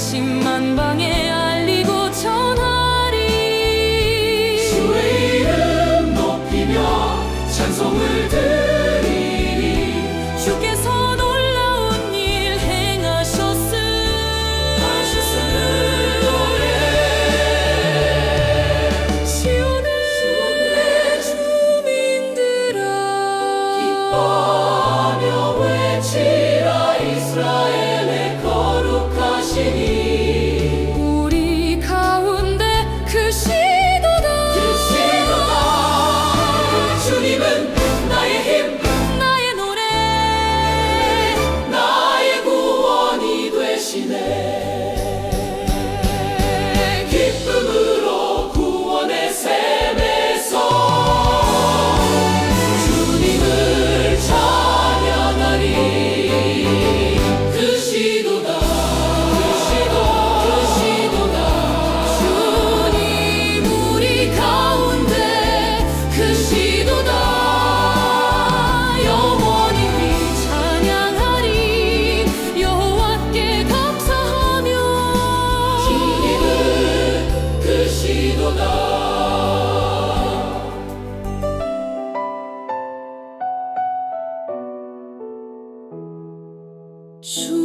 다시 만방에 알리고 전하리. 주의 이름 높이며 찬송을 들 True.